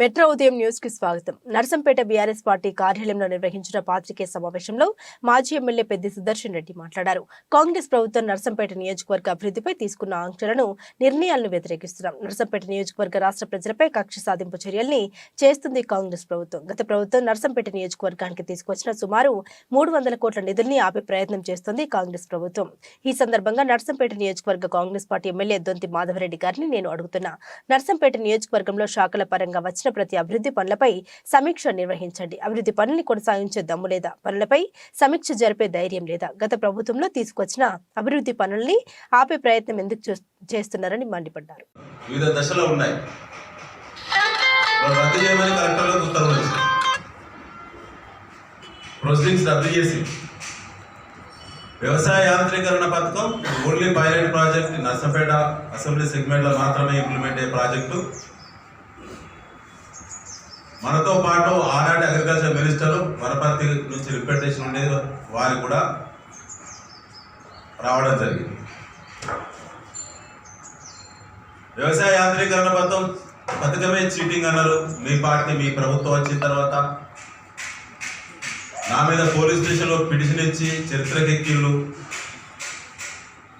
Metro ఉదయం న్యూస్కి స్వాగతం. నర్సంపేట బీఆర్ఎస్ పార్టీ కార్యాలయంలో నిర్వహించిన పాత్రికేయ సమావేశంలో మాజీ ఎమ్మెల్యే పెద్ది సుదర్శన్ రెడ్డి మాట్లాడారు. కాంగ్రెస్ ప్రభుత్వం నర్సంపేట నియోజకవర్గ అభివృద్ధిపై తీసుకున్న ఆంక్షలను నిర్ణయాలను వ్యతిరేకిస్తున్నాం. నర్సంపేట నియోజకవర్గ రాష్ట్ర ప్రజలపై కక్ష సాధింపు చర్యల్ని చేస్తుంది కాంగ్రెస్ ప్రభుత్వం. గత ప్రభుత్వం నర్సంపేట నియోజకవర్గానికి తీసుకొచ్చిన సుమారు మూడు వందల కోట్ల నిధుల్ని ఆపే ప్రయత్నం చేస్తోంది కాంగ్రెస్ ప్రభుత్వం. ఈ సందర్భంగా నర్సంపేట నియోజకవర్గ Congress party MLA Donthi Madhavareddy గారిని నేను అడుగుతున్నా. నర్సంపేట నియోజకవర్గంలో శాఖల పరంగా వచ్చిన చేసిన ప్రతి అభివృద్ధి పనులపై సమీక్ష నిర్వహించండి. అభివృద్ధి పనుల్ని కొనసాగించే దమ్ము లేదా పనులపై సమీక్ష జరిపే ధైర్యం లేదా గత ప్రభుత్వంలో తీసుకొచ్చిన అభివృద్ధి పనుల్ని ఆపే ప్రయత్నం ఎందుకు చేస్తున్నారని మండిపడ్డారు. వివిధ దశలో ఉన్నాయి. రద్దు చేయమని కలెక్టర్లకు ఉత్తర్వులు వచ్చింది ప్రొసీడింగ్స్ రద్దు చేసి వ్యవసాయ యాంత్రీకరణ పథకం only pilot project Narsampet assembly సెగ్మెంట్లో మాత్రమే ఇంప్లిమెంట్ అయ్యే ప్రాజెక్టు మనతో పాటు ఆనాటి అగ్రికల్చర్ మినిస్టర్ వనపర్తి నుంచి రిప్రజెంటేషన్ ఉండేది వారు కూడా రావడం జరిగింది. వ్యవసాయ యాంత్రీకరణ పథకం పథకమే చీటింగ్ అన్నారు. మీ పార్టీ మీ ప్రభుత్వం వచ్చిన తర్వాత నా మీద పోలీస్ స్టేషన్లో పిటిషన్ ఇచ్చి చరిత్రకెక్కిళ్ళు.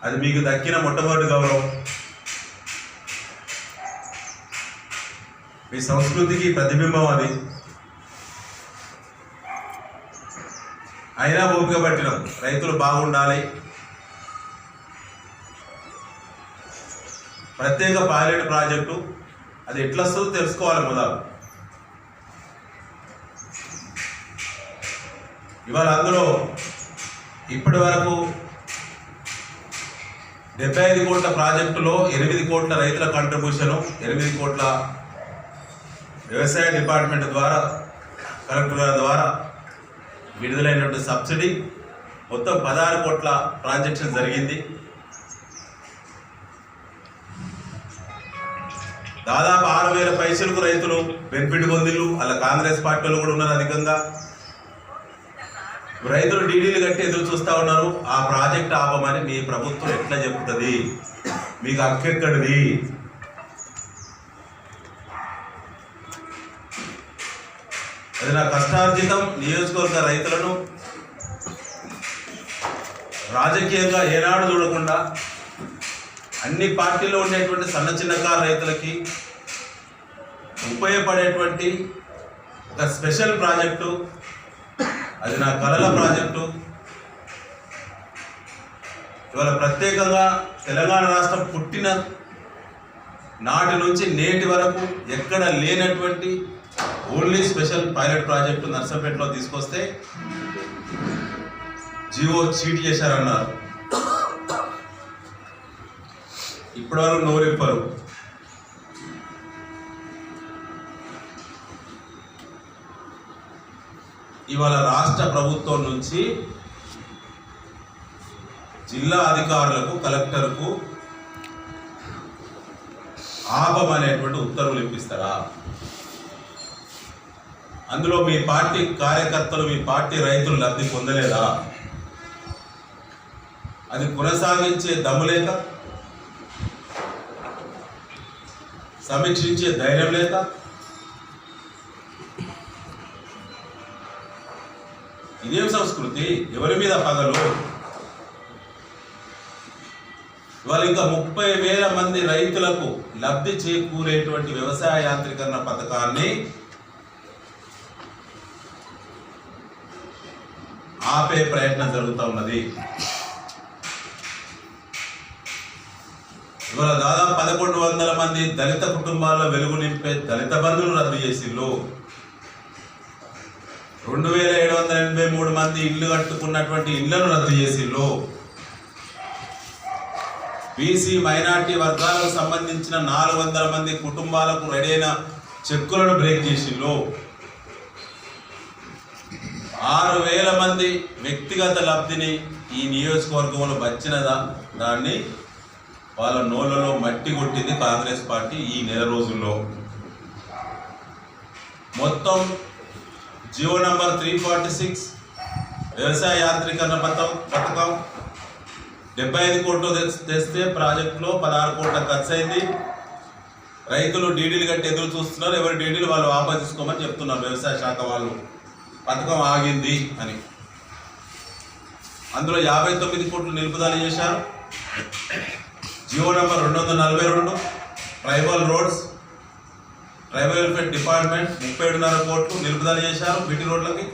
అది మీకు దక్కిన మొట్టమొదటి గౌరవం. మీ సంస్కృతికి ప్రతిబింబం అది. అయినా ఓపిక పట్టినాం. రైతులు బాగుండాలి. ప్రత్యేక పైలట్ ప్రాజెక్టు. అది ఎట్లా వస్తుందో తెలుసుకోవాలి మొదలు. ఇవాళ అందులో ఇప్పటి వరకు డెబ్బై ఐదు కోట్ల ప్రాజెక్టులో ఎనిమిది కోట్ల రైతుల కంట్రిబ్యూషను ఎనిమిది కోట్ల వ్యవసాయ డిపార్ట్మెంట్ ద్వారా కలెక్టర్ ద్వారా విడుదలైనటువంటి సబ్సిడీ మొత్తం పదహారు కోట్ల ట్రాన్సాక్షన్ జరిగింది. దాదాపు ఆరు వేల పైసలకు రైతులు బెనిఫిట్ పొందిళ్ళు అలా కాంగ్రెస్ పార్టీలు కూడా ఉన్నారు అధికంగా. రైతులు డీడీలు కట్టి ఎదురు చూస్తా ఉన్నారు ఆ ప్రాజెక్ట్ ఆపమని మీ ప్రభుత్వం ఎట్లా చెప్తుంది? మీకు అక్కెక్కడిది అది నా కష్టార్జితం నియోజకవర్గ రైతులను రాజకీయంగా ఏనాడు చూడకుండా అన్ని పార్టీలో ఉండేటువంటి సన్న చిన్నకారు రైతులకి ఉపయోగపడేటువంటి ఒక స్పెషల్ ప్రాజెక్టు అది నా కళల ప్రాజెక్టు. ఇవాళ ప్రత్యేకంగా తెలంగాణ రాష్ట్రం పుట్టిన నాటి నుంచి నేటి వరకు ఎక్కడ లేనటువంటి ఓన్లీ స్పెషల్ పైలట్ ప్రాజెక్టు నర్సంపేటలో తీసుకొస్తే జియో చీట్ చేశారన్నారు. ఇప్పటివరకు నోరిప్పరు ఇవాళ రాష్ట్ర ప్రభుత్వం నుంచి జిల్లా అధికారులకు కలెక్టర్కు ఆపమనేటువంటి ఉత్తర్వులు ఇప్పిస్తారా? అందులో మీ పార్టీ కార్యకర్తలు మీ పార్టీ రైతులు లబ్ధి పొందలేదా? అది కొనసాగించే దమ్ము లేక? సమీక్షించే ధైర్యం లేక? ఇదేం సంస్కృతి? ఎవరి మీద పగలు? ఇవాళ ఇంకా ముప్పై వేల మంది రైతులకు లబ్ధి చేకూరేటువంటి వ్యవసాయ యాంత్రీకరణ పథకాన్ని ఆపే ప్రయత్నం జరుగుతూ ఉన్నది. ఇవాళ దాదాపు పదకొండు వందల మంది దళిత కుటుంబాల్లో వెలుగు నింపే దళిత బంధువులు రద్దు చేసిండ్రు రెండు వేల ఏడు వందల ఎనభై మూడు మంది ఇల్లు కట్టుకున్నటువంటి ఇళ్ళను రద్దు చేసిండ్రు బీసీ మైనార్టీ వర్గాలకు సంబంధించిన నాలుగు వందల మంది కుటుంబాలకు రెడీ అయిన చెక్కులను బ్రేక్ చేసిండ్రు ఆరు వేల మంది వ్యక్తిగత లబ్ధిని ఈ నియోజకవర్గంలో వచ్చిన దాన్ని వాళ్ళ నోళ్ళలో మట్టి కొట్టింది కాంగ్రెస్ పార్టీ ఈ నెల రోజుల్లో. మొత్తం GO number three forty six వ్యవసాయ యాంత్రీకరణ పథకం పథకం డెబ్బై ఐదు కోట్లు తెస్తే ప్రాజెక్టులో పదహారు కోట్ల ఖర్చు అయింది రైతులు డీడీలు కట్టి ఎదురు చూస్తున్నారు. ఎవరి డీడీలు వాళ్ళు వాపస్ తీసుకోమని చెప్తున్నారు వ్యవసాయ శాఖ వాళ్ళు. పథకం ఆగింది అని. అందులో యాభై తొమ్మిది కోట్లు నిలుపుదల చేశారు. జియో నంబర్ రెండు వందల నలభై రెండు tribal roads tribal welfare department ముప్పై ఏడున్నర కోట్లు నిలుపుదల చేశారు బీటీ రోడ్లకి.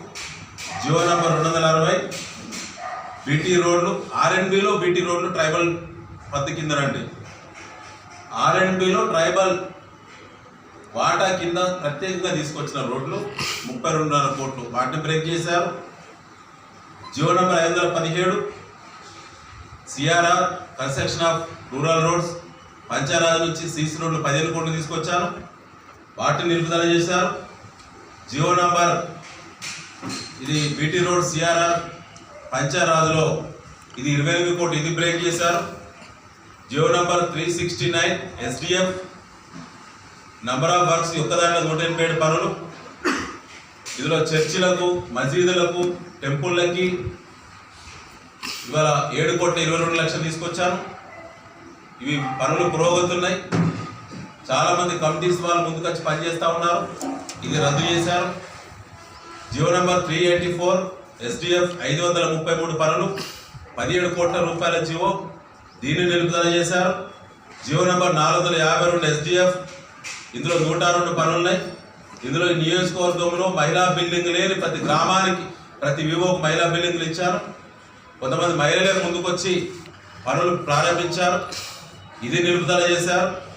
జియో నంబర్ రెండు వందల అరవై బీటీ రోడ్లు ఆర్ఎన్బిలో బీటీ రోడ్లు ట్రైబల్ పత్తి కింద రండి ఆర్ఎన్బిలో ట్రైబల్ వాటా కింద ప్రత్యేకంగా తీసుకొచ్చిన రోడ్లు ముప్పై రెండున్నర కోట్లు. వాటిని బ్రేక్ చేశారు. జియో నంబర్ ఐదు వందల పదిహేడు CRR construction of rural roads Panchayat Raj నుంచి సీసీ రోడ్లు పదిహేను కోట్లు తీసుకొచ్చాను వాటిని నిలుపుదల చేశారు. జియో నంబర్ ఇది బీటీ రోడ్ సిఆర్ఆర్ పంచారాజులో ఇది ఇరవై ఎనిమిది కోట్లు. ఇది బ్రేక్ చేశారు. GO number three sixty nine SDF number of works యొక్క దాంట్లో నూట ఎనభై ఏడు పనులు. ఇందులో చర్చిలకు మసీదులకు టెంపుల్లకి ఇవాళ ఏడు కోట్ల ఇరవై రెండు లక్షలు తీసుకొచ్చాను ఇవి పనులు పురోగతున్నాయి చాలామంది కమిటీస్ వాళ్ళు ముందుకొచ్చి పనిచేస్తూ ఉన్నారు. ఇది రద్దు చేశారు. GO number three eighty four SDF ఐదు వందల ముప్పై మూడు పనులు పదిహేడు కోట్ల రూపాయల జియో దీన్ని నిలుపుదల చేశారు. జియో నెంబర్ నాలుగు వందల యాభై రెండు ఎస్డిఎఫ్ ఇందులో నూట రెండు పనులు ఉన్నాయి ఇందులో నియోజకవర్గంలో మహిళా బిల్డింగ్ లేని ప్రతి గ్రామానికి ప్రతి వివోకు మహిళా బిల్డింగ్లు ఇచ్చారు. కొంతమంది మహిళలే ముందుకొచ్చి పనులు ప్రారంభించారు. ఇది నిలుపుదల చేశారు.